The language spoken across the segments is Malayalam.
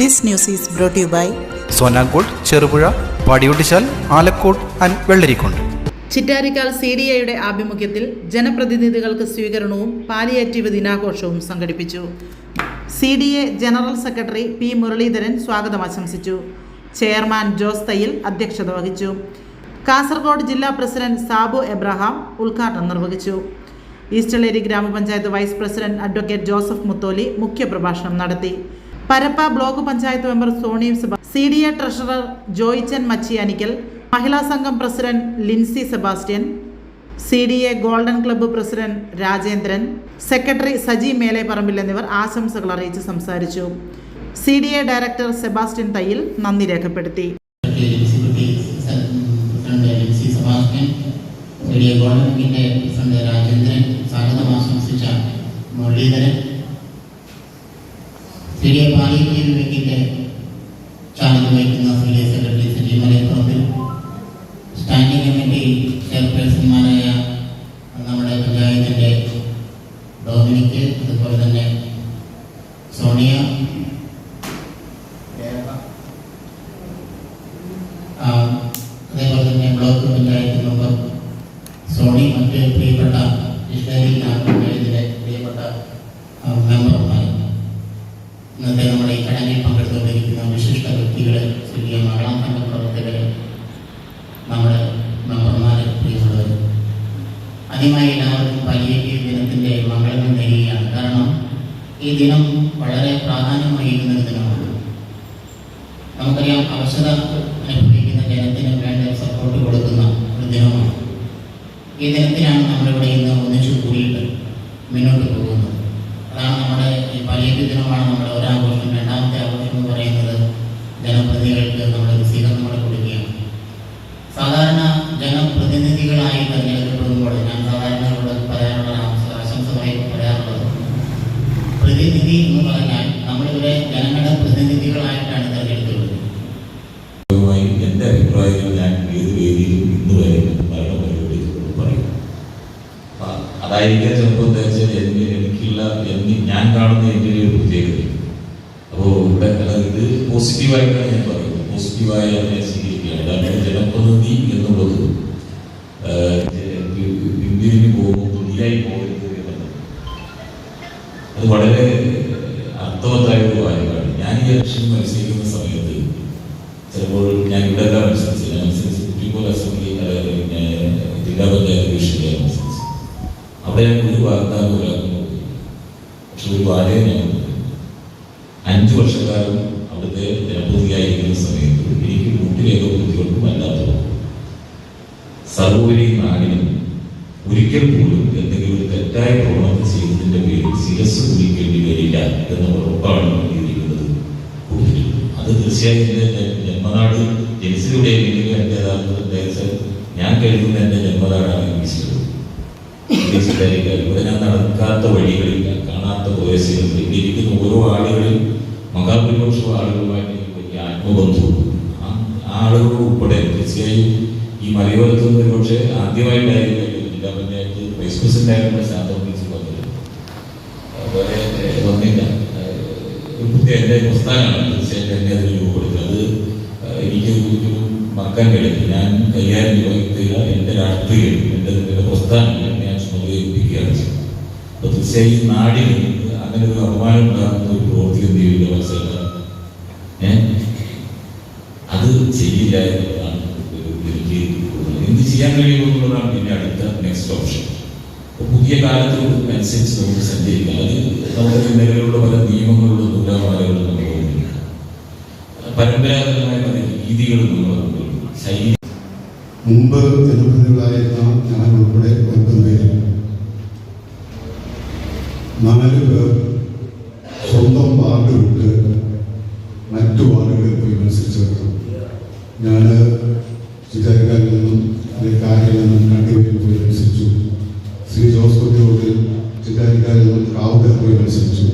This news is brought you by സോനാങ്കോട് Cherupuzha Padiyottuchal Alakode and Vellarikundu. Chittarikkal C D ഐയുടെ ആഭിമുഖ്യത്തിൽ ജനപ്രതിനിധികൾക്ക് സ്വീകരണവും പാലിയേറ്റീവ് ദിനാഘോഷവും സംഘടിപ്പിച്ചു. C D A general secretary P Muraleedharan സ്വാഗതം ആശംസിച്ചു. ചെയർമാൻ ജോസ് തയ്യിൽ അധ്യക്ഷത വഹിച്ചു. കാസർഗോഡ് ജില്ലാ പ്രസിഡന്റ് സാബു എബ്രഹാം ഉദ്ഘാടനം നിർവഹിച്ചു. ഈസ്റ്റലേരി ഗ്രാമപഞ്ചായത്ത് vice president advocate Joseph Mutholi മുഖ്യപ്രഭാഷണം നടത്തി. Parappa block panchayat member Soni C D A treasurer Joychan Machiyanickal മഹിളാ സംഘം president Lincy Sebastian C D A golden club president Rajendran secretary Saji Meleparambil എന്നിവർ ആശംസകൾ അറിയിച്ച് സംസാരിച്ചു. C D A director Sebastian Thayyil നന്ദി രേഖപ്പെടുത്തി. സ്വാഗതം ആശംസിച്ച മുരളീധരൻ റേഡിയോ പാലിയേറ്റീവ് വിങ്ങിന്റെ ചാനൽ വഹിക്കുന്ന സി ഡി സെക്രട്ടറി സജീവ് മലയപ്പുറത്തിൽ സ്റ്റാൻഡിംഗ് കമ്മിറ്റി ചെയർപേഴ്സൺമാരായ നമ്മുടെ പഞ്ചായത്തിന്റെ ഡോമിനിക്ക് അതുപോലെ തന്നെ സോണിയ അതേപോലെ തന്നെ ബ്ലോക്ക് പഞ്ചായത്ത് മെമ്പർ സോണി മറ്റ് പ്രിയപ്പെട്ട ഇഷ്ടരി ഗ്രാമപഞ്ചായത്തിലെ പ്രിയപ്പെട്ട ആ, മെമ്പർമാർ ഇന്നത്തെ നമ്മുടെ ഈ ചടങ്ങിൽ പങ്കെടുത്തുകൊണ്ടിരിക്കുന്ന വിശിഷ്ട വ്യക്തികളെ ചെറിയ മകളാം സംഘ പ്രവർത്തകരെ നമ്മുടെ മെമ്പർമാരെ പ്രിയമുള്ളവർ ആദ്യമായി എല്ലാവർക്കും പാലിയേറ്റീവ് ദിനത്തിന്റെ മംഗളങ്ങൾ നേരുകയാണ്. കാരണം ഈ ദിനം വളരെ പ്രാധാന്യമായിരിക്കുന്ന ഒരു ദിനമാണ്. നമുക്കറിയാം അവശത അനുഭവിക്കുന്ന ജനത്തിന് വേണ്ട സപ്പോർട്ട് കൊടുക്കുന്ന ഒരു ദിനമാണ്. ഈ ദിനത്തിനാണ് നമ്മളിവിടെ ഇന്ന് സാധാരണ ജനപ്രതിനിധികളായി തെരഞ്ഞെടുക്കപ്പെടുമ്പോൾ ഞാൻ സാധാരണയോട് പറയാനുള്ള ആശ- ആശംസ പറയും പറയാറുള്ളത്. പ്രതിനിധി എന്ന് പറഞ്ഞാൽ നമ്മളിവിടെ ജനങ്ങളുടെ പ്രതിനിധികളായിട്ടാണ് തിരഞ്ഞെടുക്കപ്പെടുന്നത്. എന്റെ അഭിപ്രായങ്ങൾ ഞാൻ ഏത് വേദിയിലും ഇന്ന് വരെ മരണം പരിപാടി പറയും അതായിരിക്കാം ചിലപ്പോൾ എന്താ വെച്ചാൽ എനിക്ക് എനിക്കുള്ള എനിക്ക് ഞാൻ കാണുന്ന എന്റെ ഒരു പ്രത്യേകത. അപ്പോൾ ഇവിടെ ഇത് പോസിറ്റീവായിട്ടാണ് ഞാൻ പറയുന്നത്. പോസിറ്റീവായി അതാണ് ജനപ്രതിനിധി എന്നുള്ളത് പിന്തിരിഞ്ഞു പോകുമ്പോൾ തുല്യായി പോകരുത് എന്നുള്ളത്. അത് വളരെ അർത്ഥവത്തായ ഒരു കാര്യമാണ്. ഞാൻ ഈ ലക്ഷ്യം മത്സരിക്കുന്ന സമയത്ത് ചിലപ്പോൾ ഞാൻ ഇവിടെ എല്ലാം മത്സരിച്ചു കുട്ടിപ്പോൾ അസംബ്ലി ജില്ലാ പഞ്ചായത്ത് ഡിവിഷനിലെ അവിടെ ഞാൻ ഒരു വാഗ്ദാനം ഒരാൾക്കും പക്ഷെ ഒരു വാലയെ ഞാൻ അഞ്ചു വർഷക്കാലം അവിടുത്തെ നാടിനും ഒരിക്കൽ പോലും എന്തെങ്കിലും ഒരു തെറ്റായ പ്രവണത ചെയ്തതിന്റെ പേരിൽ ശിരസ് കുടിക്കേണ്ടി വരില്ല എന്ന ഉറപ്പാണ് നൽകിയിരിക്കുന്നത്. അത് തീർച്ചയായും ജന്മനാട് ജനിച്ചതിലൂടെ എനിക്ക് ഞാൻ കഴിയുന്ന എന്റെ ജന്മനാടാണ് ഇവിടെ ഞാൻ നടക്കാത്ത വഴികളിൽ കാണാത്ത പ്രദേശങ്ങളിൽ ഇവിടെ ഇരിക്കുന്ന ഓരോ ആളുകളിൽ മഹാഭൂരിപക്ഷം ആളുകളുമായിട്ട് വലിയ ആത്മബന്ധവും ആ ആളുകൾ ഉൾപ്പെടെ തീർച്ചയായും ഈ മലയോരത്ത് നിന്ന് ഒരുപക്ഷെ ആദ്യമായിട്ടായിരുന്നു ജില്ലാ പഞ്ചായത്ത് വൈസ് പ്രസിഡന്റ് ആയിട്ടുള്ള വന്നത് അതുപോലെ വന്നില്ല. ഒരു പ്രസ്ഥാനമാണ്. തീർച്ചയായിട്ടും എന്നെ അതിൽ രൂപപ്പെടുത്തുക അത് എനിക്ക് മറക്കാൻ കഴിയില്ല. ഞാൻ കൈകാര്യം നിർവഹിക്കുക എന്റെ രാഷ്ട്രീയം എന്റെ എന്റെ പ്രസ്ഥാനം എന്നെ ഞാൻ ചുമതലയിപ്പിക്കുകയാണ് ചെയ്യുന്നത്. തീർച്ചയായും നാടിന് അങ്ങനെ ഒരു അപമാനം ഉണ്ടാകുന്ന ഒരു പ്രവർത്തി എന്ത് ചെയ്യുന്ന മനസ്സിലാക്കുക ഏഹ് അത് ചെയ്യില്ല എന്നുള്ളതാണ് ഒരു എന്ത് ചെയ്യാൻ കഴിയുമെന്നുള്ളതാണ് പിന്നെ അടുത്ത നെക്സ്റ്റ് ഓപ്ഷൻ പുതിയ കാലത്ത് അനുസരിച്ച് നമുക്ക് സഞ്ചരിക്കാം. അത് നമ്മുടെ നിലവിലുള്ള പല നിയമങ്ങളും നൂലാമാലകളും നമ്മൾ. പരമ്പരാഗതമായ പല രീതികളും നമ്മൾ. ശൈലി മുമ്പ് ഞാൻ നാല് പേർ സ്വന്തം വാർഡ് വിട്ട് മറ്റു വാർഡുകളിൽ പോയി മത്സരിച്ചു. ഞാൻ കാരിൽ നിന്നും കണ്ടിവരിൽ പോയി മത്സരിച്ചു. ശ്രീ ജോസ് കുട്ടിയോട് ചിറ്റാരിക്കാരിൽ നിന്നും കാവുകർ പോയി മത്സരിച്ചു.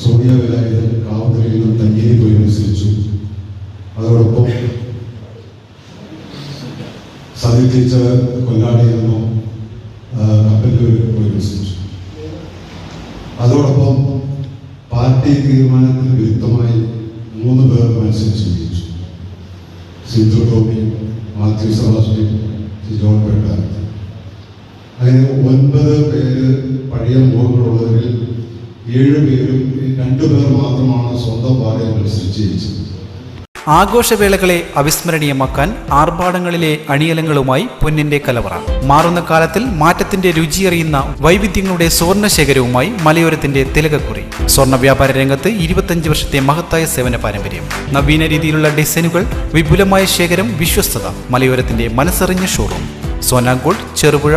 സോണിയ വിലായുധൻ കാവുകരിൽ നിന്നും തങ്ങേരി പോയി മത്സരിച്ചു. അതോടൊപ്പം സതി ടീച്ചർ കൊല്ലാടിയിൽ നിന്നും പോയി മത്സരിച്ചു. അതോടൊപ്പം പാർട്ടി തീരുമാനത്തിന് വിരുദ്ധമായി പേർ മത്സരിച്ചു. ജയിച്ചു സിന്ധു ടോമി മാത്യു പെട്ടാൻ അങ്ങനെ ഒൻപത് പേര് പഴയ മുഖങ്ങളുള്ളവരിൽ ഏഴ് പേരും രണ്ടു പേർ മാത്രമാണ് സ്വന്തം പാതയിൽ മത്സരിച്ച് ആഘോഷവേളകളെ അവിസ്മരണീയമാക്കാൻ ആർഭാടങ്ങളിലെ അണിയലങ്ങളുമായി പൊന്നിന്റെ കലവറ. മാറുന്ന കാലത്തിൽ മാറ്റത്തിന്റെ രുചിയറിയുന്ന വൈവിധ്യങ്ങളുടെ സ്വർണ ശേഖരവുമായി മലയോരത്തിന്റെ തിലകക്കുറി. സ്വർണ വ്യാപാര രംഗത്ത് ഇരുപത്തഞ്ച് വർഷത്തെ മഹത്തായ സേവന പാരമ്പര്യം. നവീന രീതിയിലുള്ള ഡിസൈനുകൾ വിപുലമായ ശേഖരം വിശ്വസ്തത മലയോരത്തിന്റെ മനസ്സറിഞ്ഞ ഷോറൂം. സോനാഗോൾഡ് ചെറുപുഴ